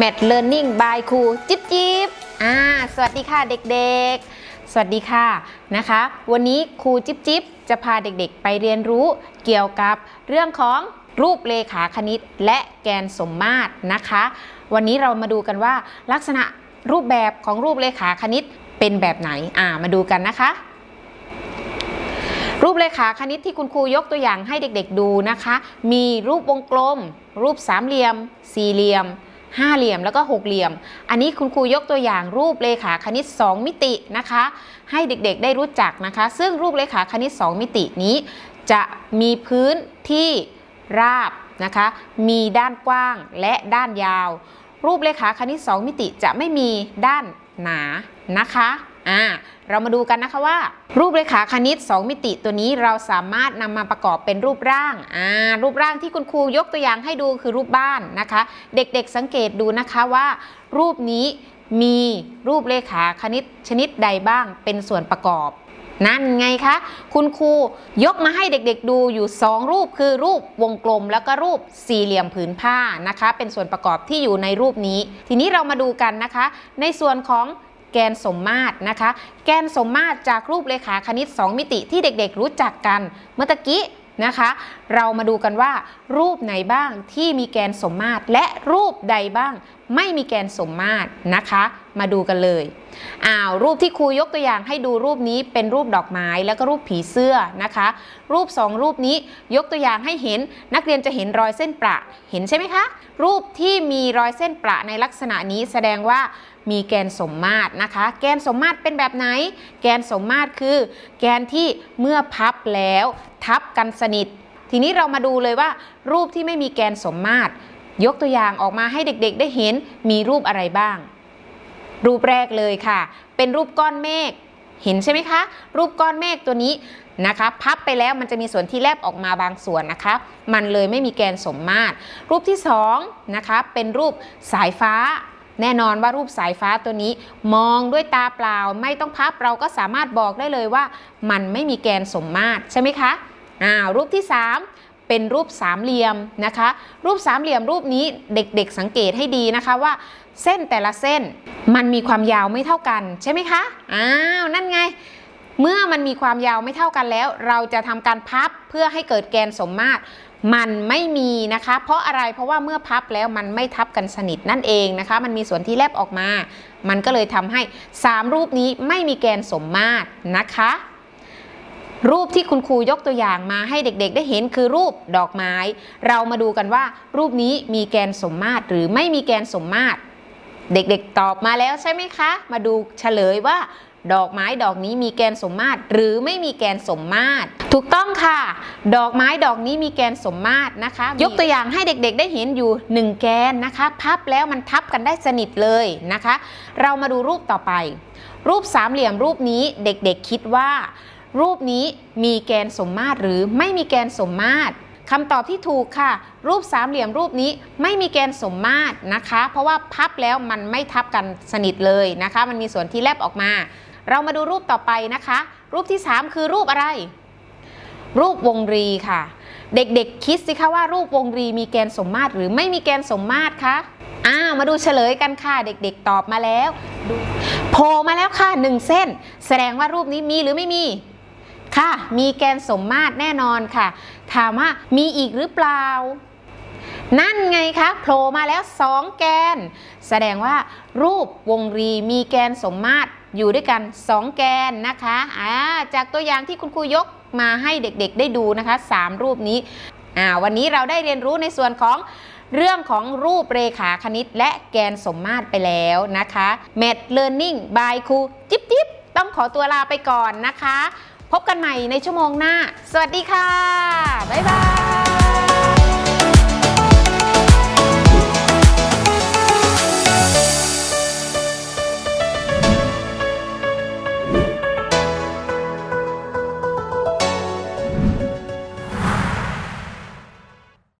Math Learning by ครูจิ๊บจิ๊บอ่าสวัสดีค่ะเด็กๆ สวัสดีค่ะนะคะ วันนี้ครูจิ๊บจิ๊บจะพาเด็กๆ ไปเรียนรู้เกี่ยวกับเรื่องของรูปเลขาคณิตและแกนสมมาตรนะคะ วันนี้เรามาดูกันว่าลักษณะรูปแบบของรูปเลขาคณิตเป็นแบบไหนอ่ามาดูกันนะคะ รูปเลขาคณิตที่คุณครูยกตัวอย่างให้เด็กๆดูนะคะ มีรูปวงกลม รูปสามเหลี่ยม สี่เหลี่ยม ห้าเหลี่ยมแล้วก็หกเหลี่ยม อันนี้คุณครูยกตัวอย่างรูปเลขาคณิต 2 มิตินะคะ ให้เด็กๆได้รู้จักนะคะ ซึ่งรูปเลขาคณิต 2 มิตินี้ จะมีพื้นที่ราบนะคะ มีด้านกว้างและด้านยาว รูปเลขาคณิต 2 มิติจะไม่มีด้านหนานะคะ อ่าเรามาดูกันนะคะว่า รูปเลขาคณิต 2 มิติตัวนี้เราสามารถนำมาประกอบเป็นรูปร่างอ่ารูปร่างที่คุณครูยกตัวอย่างให้ดูคือรูปบ้านนะคะ เด็กๆสังเกตดูนะคะว่า รูปนี้มีรูปเลขาคณิตชนิดใดบ้างเป็นส่วนประกอบ นั่นไงคะ คุณครูยกมาให้เด็กๆดูอยู่ 2 รูปคือรูปวงกลม แล้วก็รูปสี่เหลี่ยมผืนผ้านะคะ เป็นส่วนประกอบที่อยู่ในรูปนี้ ทีนี้เรามาดูกันนะคะ ในส่วนของ แกนสมมาตรนะคะ แกนสมมาตรจากรูปเลขาคณิต 2 มิติที่เด็กๆ รู้จักกันเมื่อกี้นะคะ เรามาดูกันว่า รูปไหนบ้างที่มีแกนสมมาตรและรูปใดบ้างไม่มีแกนสมมาตรนะคะ มาดูกันเลยอ้าวรูปที่ครูยกตัวอย่างให้ดูรูปนี้เป็นรูปดอกไม้แล้วก็รูปผีเสื้อนะคะ รูป 2 รูปนี้ยกตัวอย่างให้เห็นนักเรียนจะเห็นรอยเส้นประเห็นใช่ไหมคะ รูปที่มีรอยเส้นประในลักษณะนี้แสดงว่ามีแกนสมมาตรนะคะ แกนสมมาตรเป็นแบบไหน แกนสมมาตรคือ แกนที่เมื่อพับแล้วทับกันสนิท ทีนี้เรามาดูเลยว่า รูปที่ไม่มีแกนสมมาตรยกตัวอย่างออกมาให้เด็กๆ ได้เห็นมีรูปอะไรบ้าง รูปแรกเลยค่ะ เป็นรูปก้อนเมฆเห็นใช่ไหมคะ รูปก้อนเมฆตัวนี้นะคะ พับไปแล้วมันจะมีส่วนที่แลบออกมาบางส่วนนะคะ มันเลยไม่มีแกนสมมาตร รูปที่สองนะคะเป็นรูปสายฟ้า แน่นอนว่ารูปสายฟ้าตัวนี้ มองด้วยตาเปล่า ไม่ต้องพับเราก็สามารถบอกได้เลยว่า มันไม่มีแกนสมมาตรใช่ไหมคะอ่ารูปที่สาม เป็นรูปสามเหลี่ยมนะคะ รูปสามเหลี่ยมรูปนี้เด็กๆสังเกตให้ดีนะคะว่า เส้นแต่ละเส้นมันมีความยาวไม่เท่ากันใช่ไหมคะอ้าวนั่นไง เมื่อมันมีความยาวไม่เท่ากันแล้ว เราจะทำการพับเพื่อให้เกิดแกนสมมาตรมันไม่มีนะคะ เพราะอะไรเพราะว่าเมื่อพับแล้วมันไม่ทับกันสนิทนั่นเองนะคะ มันมีส่วนที่แลบออกมา มันก็เลยทำให้ 3 รูปนี้ไม่มีแกนสมมาตรนะคะ รูปที่คุณครูยกตัวอย่างมาให้เด็กๆ ได้เห็นคือรูปดอกไม้ เรามาดูกันว่า รูปนี้มีแกนสมมาตรหรือไม่มีแกนสมมาตร เด็กๆ ตอบมาแล้วใช่ไหมคะ มาดูเฉลยว่า ดอกไม้ดอกนี้มีแกนสมมาตร หรือไม่มีแกนสมมาตร ถูกต้องค่ะ ดอกไม้ดอกนี้มีแกนสมมาตรนะคะ ยกตัวอย่างให้เด็กๆ ได้เห็นอยู่ 1 แกนนะคะ พับแล้วมันทับกันได้สนิทเลยนะคะ เรามาดูรูปต่อไป รูปสามเหลี่ยมรูปนี้เด็กๆ คิดว่า รูปนี้มีแกนสมมาตรหรือไม่มีแกนสมมาตรคำตอบที่ถูกค่ะ รูปสามเหลี่ยมรูปนี้ไม่มีแกนสมมาตรนะคะ เพราะว่าพับแล้วมันไม่ทับกันสนิทเลยนะคะ มันมีส่วนที่แลบออกมา เรามาดูรูปต่อไปนะคะ รูปที่ 3 คือรูปอะไร รูปวงรีค่ะ เด็กๆคิดสิคะว่ารูปวงรีมีแกนสมมาตรหรือไม่มีแกนสมมาตรคะอ้าวมาดูเฉลยกันค่ะ เด็กๆตอบมาแล้วโผล่มาแล้วค่ะหนึ่งเส้น แสดงว่ารูปนี้มีหรือไม่มี ค่ะ มีแกนสมมาตรแน่นอนค่ะ ถามว่ามีอีกหรือเปล่า นั่นไงคะโผล่มาแล้ว 2 แกน แสดงว่ารูปวงรีมีแกนสมมาตรอยู่ด้วยกัน 2 แกนนะคะอ่าจากตัวอย่างที่คุณครูยกมาให้เด็กๆได้ดูนะคะ 3 รูปนี้อ่าวันนี้เราได้เรียนรู้ในส่วนของเรื่องของรูปเรขาคณิต และแกนสมมาตรไปแล้วนะคะ Math Learning by ครูจิ๊บจิ๊บต้องขอตัวลาไปก่อนนะคะ พบกันใหม่ในชั่วโมงหน้า สวัสดีค่ะ บ๊ายบาย